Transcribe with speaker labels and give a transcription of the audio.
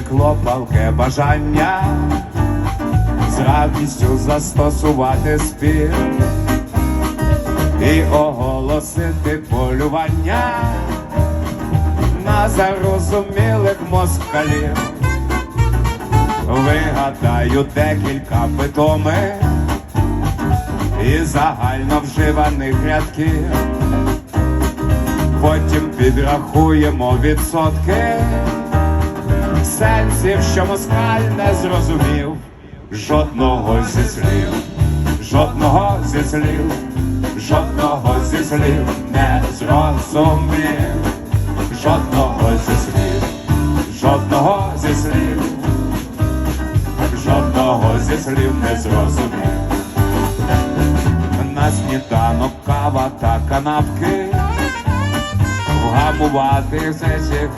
Speaker 1: виникло палке бажання з радістю застосувати спір і оголосити полювання на зарозумілих москалів. Вигадаю декілька питомих і загально вживаних рядків. Потім підрахуємо відсотки сенсів, що москаль не зрозумів. Жодного зі слів, жодного зі слів, жодного зі слів не зрозумів, жодного зі слів, жодного зі слів, жодного зі слів не зрозумів. На сніданок кава та канапки вгамувати все ці